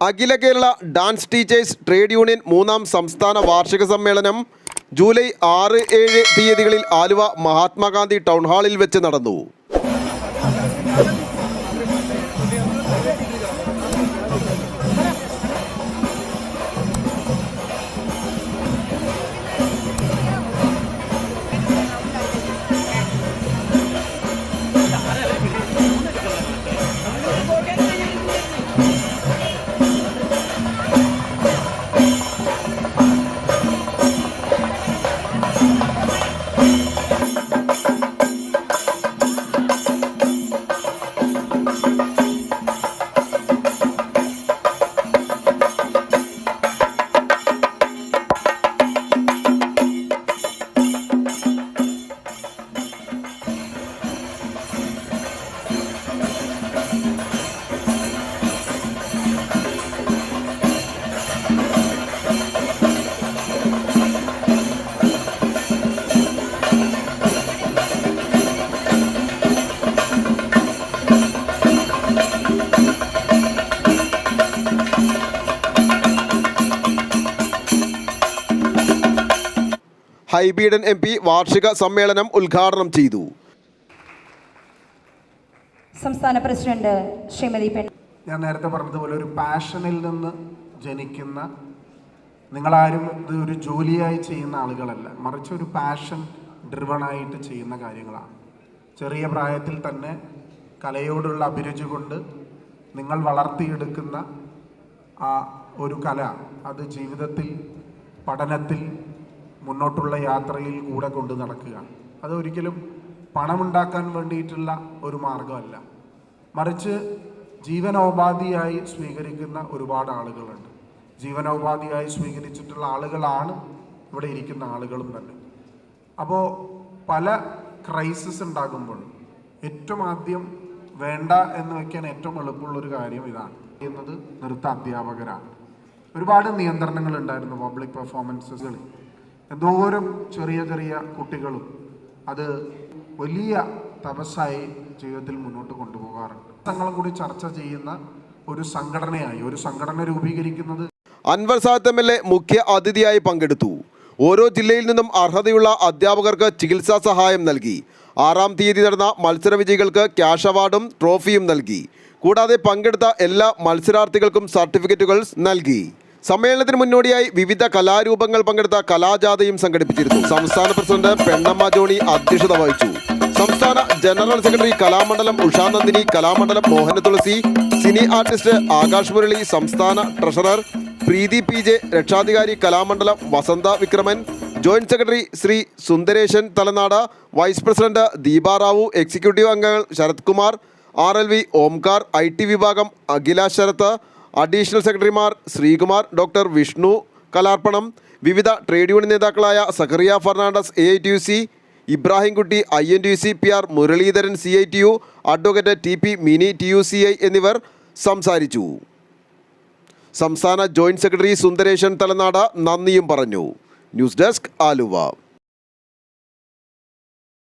Akhila Kerala dance teachers trade union മൂന്നാം സംസ്ഥാന വാർഷിക സമ്മേളനം ജൂലൈ ആറ് ഏഴ് തീയതികളിൽ ആലുവ മഹാത്മാഗാന്ധി ടൗൺ ഹാളിൽ വെച്ച് നടന്നു. ഹൈബീഡൻ എം പി വാർഷിക സമ്മേളനം ഉദ്ഘാടനം ചെയ്തു. സംസ്ഥാന പ്രസിഡന്റ് ശ്രീമതി പെൺ ഞാൻ നേരത്തെ പറഞ്ഞതുപോലെ ഒരു പാഷനിൽ നിന്ന് ജനിക്കുന്ന നിങ്ങളാരും ഇത് ഒരു ജോലിയായി ചെയ്യുന്ന ആളുകളല്ല. മറിച്ച് ഒരു പാഷൻ ഡ്രിവണായിട്ട് ചെയ്യുന്ന കാര്യങ്ങളാണ്. ചെറിയ പ്രായത്തിൽ തന്നെ കലയോടുള്ള അഭിരുചി കൊണ്ട് നിങ്ങൾ വളർത്തിയെടുക്കുന്ന ആ ഒരു കല അത് ജീവിതത്തിൽ പഠനത്തിൽ മുന്നോട്ടുള്ള യാത്രയിൽ കൂടെ കൊണ്ടു നടക്കുക. അതൊരിക്കലും പണമുണ്ടാക്കാൻ വേണ്ടിയിട്ടുള്ള ഒരു മാർഗമല്ല മറിച്ച് ജീവനോപാധിയായി സ്വീകരിക്കുന്ന ഒരുപാട് ആളുകളുണ്ട്. ജീവനോപാധിയായി സ്വീകരിച്ചിട്ടുള്ള ആളുകളാണ് ഇവിടെ ഇരിക്കുന്ന ആളുകളും തന്നെ. അപ്പോൾ പല ക്രൈസിസ് ഉണ്ടാകുമ്പോൾ ഏറ്റവും ആദ്യം വേണ്ട എന്ന് വയ്ക്കാൻ ഏറ്റവും എളുപ്പമുള്ളൊരു കാര്യം ഇതാണ്. ചെയ്യുന്നത് നൃത്ത അധ്യാപകരാണ്. ഒരുപാട് നിയന്ത്രണങ്ങൾ ഉണ്ടായിരുന്നു പബ്ലിക് പെർഫോമൻസുകളിൽ എന്തോരം ചെറിയ ചെറിയ കുട്ടികളും അത് വലിയ തപസ്സായി ജീവിതത്തിൽ മുന്നോട്ട് കൊണ്ടുപോകാറുണ്ട്. തങ്ങളും കൂടി ചർച്ച ചെയ്യുന്ന ഒരു സംഘടനയായി ഒരു സംഘടന രൂപീകരിക്കുന്നത് Anwar Sadath M L A മുഖ്യ അതിഥിയായി പങ്കെടുത്തു. ഓരോ ജില്ലയിൽ നിന്നും അർഹതയുള്ള അധ്യാപകർക്ക് ചികിത്സാ സഹായം നൽകി. ആറാം തീയതി നടന്ന മത്സര വിജയികൾക്ക് ക്യാഷ് അവാർഡും ട്രോഫിയും നൽകി. കൂടാതെ പങ്കെടുത്ത എല്ലാ മത്സരാർത്ഥികൾക്കും സർട്ടിഫിക്കറ്റുകൾ നൽകി. സമ്മേളനത്തിന് മുന്നോടിയായി വിവിധ കലാരൂപങ്ങൾ പങ്കെടുത്ത കലാജാഥയും സംഘടിപ്പിച്ചിരുന്നു. സംസ്ഥാന പ്രസിഡന്റ് പെണ്ണമ്മ ജോണി അധ്യക്ഷത വഹിച്ചു. സംസ്ഥാന general secretary Kalamandalam Ushanandini Kalamandalam Mohana Thulasi cine artist Akash Murali സംസ്ഥാന ട്രഷറർ പ്രീതി പി ജെ രക്ഷാധികാരി Kalamandalam Vasantha Vikraman joint secretary Sree Sundaresan Thalanad vice president Deepa Rao executive അംഗങ്ങൾ Sarath Kumar R L V Omkar I T വിഭാഗം Akhila Sarath additional സെക്രട്ടറിമാർ Sreekumar doctor Vishnu കലാർപ്പണം വിവിധ trade union നേതാക്കളായ Zacharia Fernandez A I T U C Ibrahimkutty I N T U C P R Muraleedharan C I T U advocate T P Mini T U C I എന്നിവർ സംസാരിച്ചു. സംസ്ഥാന joint secretary Sundaresan Thalanad നന്ദിയും പറഞ്ഞു. News desk Aluva.